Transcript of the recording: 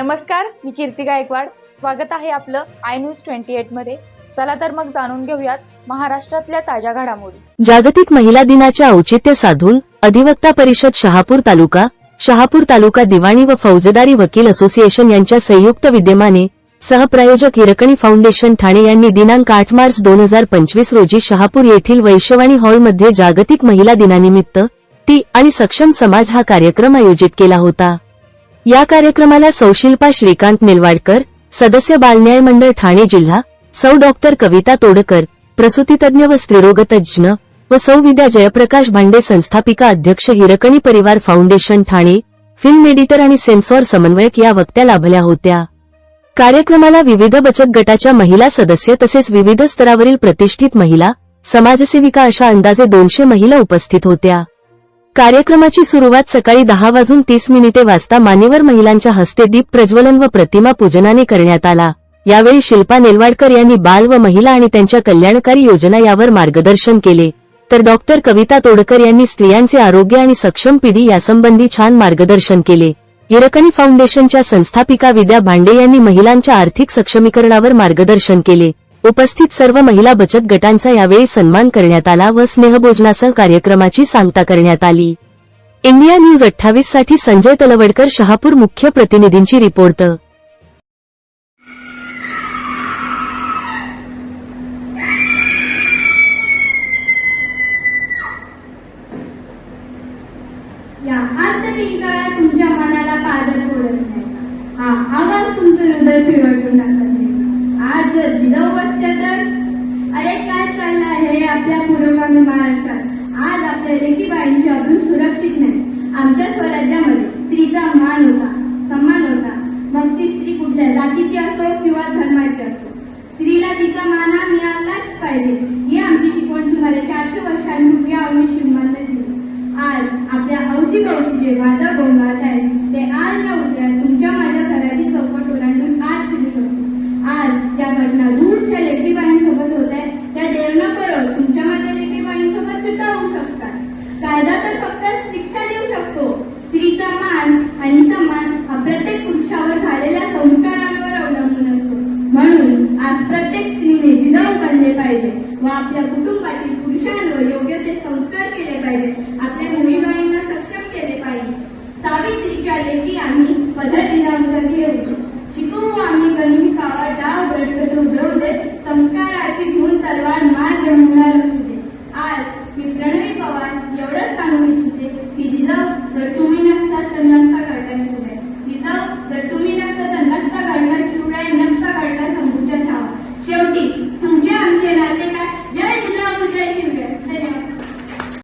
नमस्कार मी कीर्ती गायकवाड. स्वागत आहे आपलं आय न्यूज ट्वेंटी एटमध्ये. चला तर मग जाणून घेऊयात महाराष्ट्रातल्या ताज्या घडामोडी. जागतिक महिला दिनाचे औचित्य साधून अधिवक्ता परिषद शहापूर तालुका शहापूर तालुका दिवाणी व फौजदारी वकील असोसिएशन यांच्या संयुक्त विद्यमाने सहप्रायोजक हिरकणी फाउंडेशन ठाणे यांनी दिनांक आठ मार्च दोन हजार पंचवीस रोजी शहापूर येथील वैश्यवाणी हॉलमध्ये जागतिक महिला दिनानिमित्त ती आणि सक्षम समाज हा कार्यक्रम आयोजित केला होता. या कार्यक्रमाला सौशिल्पा श्रीकांत निलवाडकर सदस्य बालन्याय मंडळ ठाणे जिल्हा सौ डॉक्टर कविता तोडकर प्रसूतीतज्ञ व स्त्रीरोगतज्ञ व सौ विद्या जयप्रकाश भांडे संस्थापिका अध्यक्ष Hirkani Parivar foundation Thane film editor आणि सेन्सॉर समन्वयक या वक्त्या लाभल्या होत्या. कार्यक्रमाला विविध बचत गटाच्या महिला सदस्य तसेच विविध स्तरावरील प्रतिष्ठित महिला समाजसेविका अशा अंदाजे दोनशे महिला उपस्थित होत्या. कार्यक्रमाची सुरुवात सकाळी दहा वाजून तीस मिनिटे वाजता मान्यवर महिलांच्या हस्ते दीप प्रज्वलन व प्रतिमा पूजनाने करण्यात आला. यावेळी शिल्पा नेलवाडकर यांनी बाल व महिला आणि त्यांच्या कल्याणकारी योजना यावर मार्गदर्शन केले. तर डॉक्टर कविता तोडकर यांनी स्त्रियांचे आरोग्य आणि सक्षम पिढी यासंबंधी छान मार्गदर्शन केले. इरकणी फाउंडेशनच्या संस्थापिका विद्या भांडे यांनी महिलांच्या आर्थिक सक्षमीकरणावर मार्गदर्शन केले. उपस्थित सर्व महिला बचत गटांचा यावेळी सन्मान करण्यात आला व स्नेहभोजनासह कार्यक्रमाची सांगता करण्यात आली. इंडिया न्यूज अठ्ठावीससाठी संजय तलवडकर शहापूर मुख्य प्रतिनिधींची रिपोर्ट. या आंतरिक काळात तुमच्या मनाला पादर आपल्या पुरोगामी महाराष्ट्रात. आज आपल्या लेकीबाईंची अब्रू सुरक्षित नाही. आमच्या स्वराज्यामध्ये स्त्रीचा मान होता सन्मान होता. मग ती स्त्री कुठल्या जातीची असो किंवा धर्माची असो. स्त्रीला तिचा मान हा मिळालाच पाहिजे. ही आमची शिकवण सुमारे चारशे वर्षांपूर्वी आम्ही शिवमान्य दिली आज आपल्या अवतीभोवती जे वादळ गोंगाट आज प्रत्येक स्त्रीने जिजाऊ बनले पाहिजे व आपल्या कुटुंबातील पुरुषांवर योग्य ते संस्कार केले पाहिजे. आपल्या मुलीबाईंना सक्षम केले पाहिजे. सावित्रीच्या लेखी आम्ही पदर दिनांक